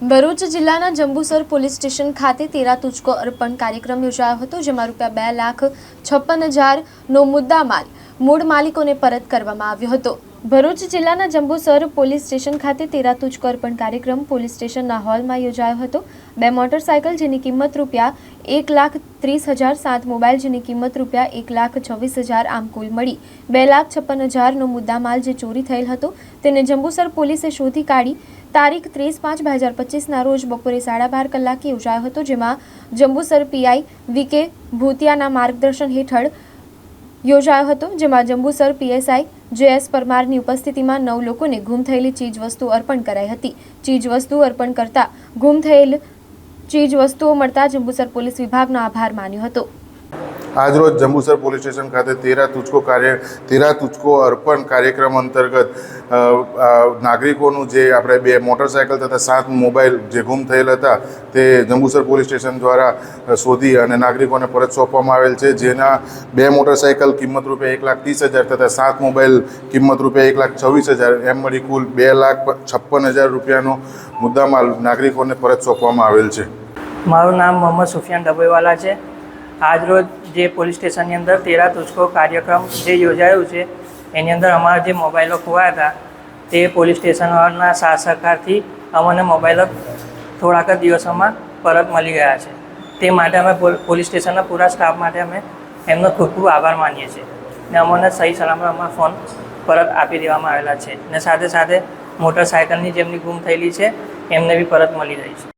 ભરૂચ જિલ્લાના Jambusar police station ખાતે તેરા તુચકો અર્પણ કાર્યક્રમ યોજાયો હતો, જેમાં રૂપિયા બે લાખ છપ્પન હજારનો મુદ્દામાલ મૂળ માલિકોને પરત કરવામાં આવ્યો હતો. ભરૂચ જિલ્લાના જંબુસર પોલીસ સ્ટેશન ખાતે તેરા તુચકો કાર્યક્રમ પોલીસ સ્ટેશનના હોલમાં યોજાયો હતો. બે મોટરસાયકલ જેની કિંમત રૂપિયા એક લાખ ત્રીસ હજાર, સાત મોબાઈલ જેની કિંમત રૂપિયા એક લાખ છવ્વીસ હજાર આમ કુલ મળી. બે લાખ છપ્પન હજારનો મુદ્દામાલ જે ચોરી થયેલ હતો તેને જંબુસર પોલીસે શોધી કાઢી. તારીખ ત્રીસ પાંચ બે હજાર પચીસના રોજ બપોરે સાડા બાર કલાકે યોજાયો હતો, જેમાં જંબુસર પીઆઈ વીકે ભૂતિયાના માર્ગદર્શન હેઠળ યોજાયો હતો, જેમાં જંબુસર પીએસઆઈ જેએસ પરમારની ઉપસ્થિતિમાં નવ લોકોને ગુમ થયેલી ચીજવસ્તુ અર્પણ કરાઈ હતી. ચીજવસ્તુ અર્પણ કરતા ગુમ થયેલ ચીજવસ્તુઓ મળતા જંબુસર પોલીસ વિભાગનો આભાર માન્યો હતો. આજરોજ જંબુસર પોલીસ સ્ટેશન ખાતે તેરા તુચકો કાર્ય, તેરા તુચકો અર્પણ કાર્યક્રમ અંતર્ગત નાગરિકોનું જે આપણે બે મોટરસાયકલ તથા સાત મોબાઈલ જે ગુમ થયેલ હતા, તે જંબુસર પોલીસ સ્ટેશન દ્વારા શોધી અને નાગરિકોને પરત સોંપવામાં આવેલ છે. જેના બે મોટરસાયકલ કિંમત રૂપિયા એક લાખ ત્રીસ હજાર તથા સાત મોબાઈલ કિંમત રૂપિયા એક લાખ છવ્વીસ હજાર, એમ મળી કુલ બે લાખ છપ્પન હજાર રૂપિયાનો મુદ્દામાલ નાગરિકોને પરત સોંપવામાં આવેલ છે. મારું નામ મોહમ્મદ સુફિયાન ડબોઈવાલા છે. આજરોજ જે પોલીસ સ્ટેશનની અંદર તેરા તુચકો કાર્યક્રમ જે યોજાયો છે, એની અંદર અમારા જે મોબાઈલો ખોવાયા હતા, તે પોલીસ સ્ટેશનના સાથ સહકારથી અમને મોબાઈલો થોડાક જ દિવસોમાં પરત મળી ગયા છે. તે માટે અમે પોલ- પોલીસ સ્ટેશનના પૂરા સ્ટાફ માટે અમે એમનો ખૂબ ખૂબ આભાર માનીએ છીએ ને અમને સહી સલામત અમારા ફોન પરત આપી દેવામાં આવેલા છે ને સાથે સાથે મોટરસાયકલની જેમની ગુમ થયેલી છે, એમને બી પરત મળી રહી છે.